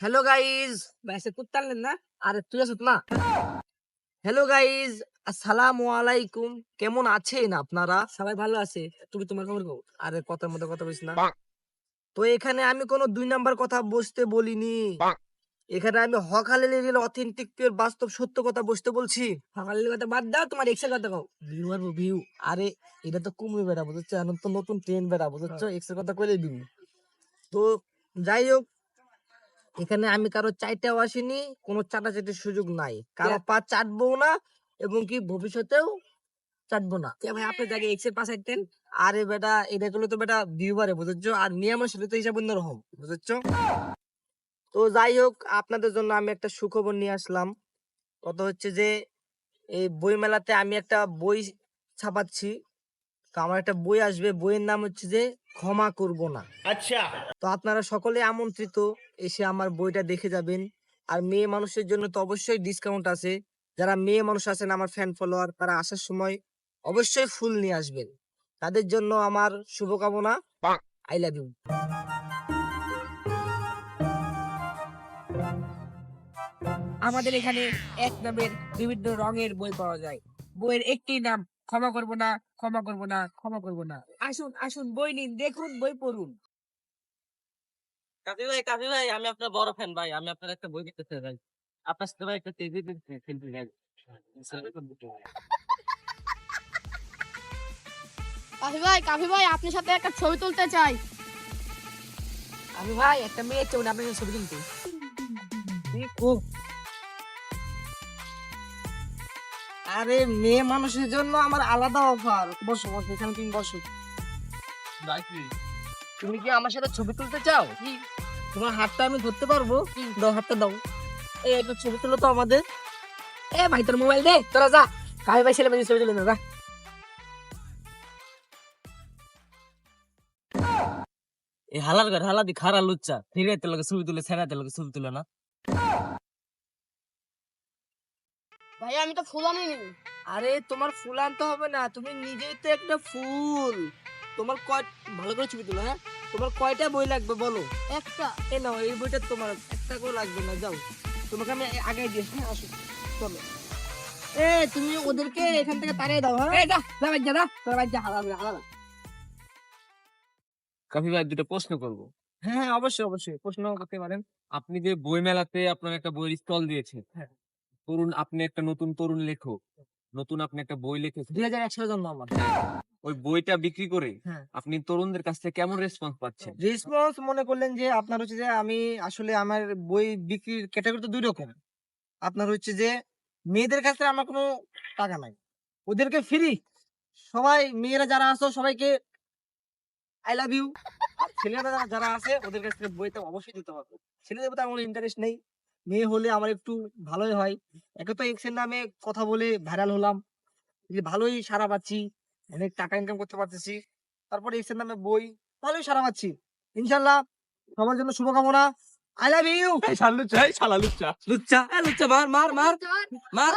Hello guys বাইসে কুত্তালেন না আরে তুই আছিস না হ্যালো গাইজ আসসালামু আলাইকুম কেমন আছেন আপনারা সবাই ভালো আছে তুমি তোমার খবর কও আরে কথার মধ্যে কথা বলিস না। তো এখানে আমি কোনো দুই নাম্বার কথা বসতে বলিনি এখানে আমি হকালে লেগেল অথেন্টিক পিওর বাস্তব সত্য কথা বসতে বলছি। সকালের কথা বাদ দাও তোমার এক্সের কথা কও। ভিউ আর ভিউ আরে এটা তো কুমড়ো বেড়া বুঝছ? এখন তো নতুন ট্রেন বেড়া বুঝছ? এক্সের কথা কইলে দিব। তো যাই হোক এখানে আমি কারও চাইতেও আসিনি কোনো চাটাচাটির সুযোগ নাই। কারও পা চাটবো না এবং কি ভবিষ্যতেও চাটবো না। কে ভাই আপনি জায়গায় এক্সের পাশ আইতেন আরে বেটা এটা গুলো তো বেটা ভিউবারে বুঝছ? আর নিয়মের সাথে তো হিসাব অন্যরকম বুঝছ? তো যাই হোক আপনাদের জন্য আমি একটা সুখবর নিয়ে আসলাম। কথা হচ্ছে যে এই বই মেলাতে আমি একটা বই ছাপাচ্ছি। তো আমার একটা বই আসবে বইয়ের নাম হচ্ছে যে ক্ষমা করব না। আচ্ছা। তো আপনারা সকলে আমন্ত্রিত এসে আমার বইটা দেখে যাবেন। আর মেয়ে মানুষের জন্য তো অবশ্যই ডিসকাউন্ট আছে। যারা মেয়ে মানুষ আছেন আমার ফ্যান ফলোয়ার তারা আসার সময় অবশ্যই ফুল নিয়ে আসবেন। তাদের জন্য আমার শুভকামনা। আই লাভ ইউ আমাদের এখানে এক নামের বিভিন্ন রঙের বই পাওয়া যায়। বইয়ের একটি নাম ক্ষমা করব না ক্ষমা করব না ক্ষমা করব না। আসুন আসুন বই নিন দেখুন বই পড়ুন। কাফি ভাই কাফি ভাই আমি আপনার বড় ফ্যান ভাই আমি আপনার একটা বই দিতে চাই ভাই। আপনার সাথে ভাই একটা চাই কাফি ভাই। কাফি ভাই আপনার সাথে একটা ছবি তুলতে চাই। আমি ভাই একটা মেয়ে চোখ আপনার ছবি তুলতে আরে মেয়ে মানুষের জন্য আমার আলাদা অফার। বসো বসো এখানে তুমি বসো। তুমি কি আমার সাথে ছবি তুলতে চাও? তোমার হাতটা আমি ধরতে পারব? দাও হাতটা দাও। এই একটা ছবি তুলো তো আমাদের। এ ভাই তোর মোবাইল দে। তোরা যা। কাফি ভাই ছেলে মেয়ে ছবি তুলে না যা। এই হালার ঘর হালাদি খারা লুচ্চা। ফিরাইতে লাগে ছবি তুলে ছেড়াইতে লাগে ছবি তুলে না। ভাই আমি তো ফুল আনিনি। আরে তোমার ফুল আনতে হবে না তুমি নিজেই তো একটা ফুল। তোমার কয় ভালো করে ছবি তুলো হ্যাঁ? তোমার কয়টা বই লাগবে বলো? একটা। এ নাও এই বইটা তোমার একটা করে লাগবে না যাও। তোমাকে আমি আগে দিয়ে হ্যাঁ আসো চলো। এ তুমি ওদেরকে এখান থেকে তাড়িয়ে দাও হ্যাঁ? এই যা যা ভাই যা যা তোর ভাই যা হালাল হালাল কাফি ভাই দুটো প্রশ্ন করব। হ্যাঁ হ্যাঁ, অবশ্যই অবশ্যই প্রশ্ন করতে পারেন। আপনি যে বই মেলাতে আপনার একটা বইয়ের স্টল দিয়েছেন হ্যাঁ। তরুণ আপনি একটা নতুন তরুণ লেখক নতুন আপনি একটা বই লিখেছেন। দুই হাজার এক সালের জন্য আমার। ওই বইটা বিক্রি করে হ্যাঁ। আপনি তরুণদের কাছ থেকে কেমন রেসপন্স পাচ্ছেন? রেসপন্স মনে করলেন যে আপনার হচ্ছে যে আমি আসলে আমার বই বিক্রির ক্যাটাগরি তো দুই রকম। আপনার হচ্ছে যে মেয়েদের কাছে আমার কোনো টাকা নাই। ওদেরকে ফ্রি সবাই মেয়েরা যারা আছো সবাইকে আই লাভ ইউ আর ছেলেরা যারা- যারা আছে ওদের কাছ থেকে বইটা অবশ্যই দিতে হবে। ছেলেদের প্রতি আমার ইন্টারেস্ট নেই। মেয়ে হলে আমার একটু ভালোই হয়। একে তো এক্সের নামে কথা বলে ভাইরাল হলাম। যে ভালোই সারা পাচ্ছি অনেক টাকা ইনকাম করতে পারতেছি। তারপরে এক্সের নামে বই ভালোই সারা পাচ্ছি। ইনশাল্লাহ সবার জন্য শুভকামনা। আই লাভ ইউ লুচ্চা লুচ্চা। লুচ্চা লুচ্চা মার মার মার মার।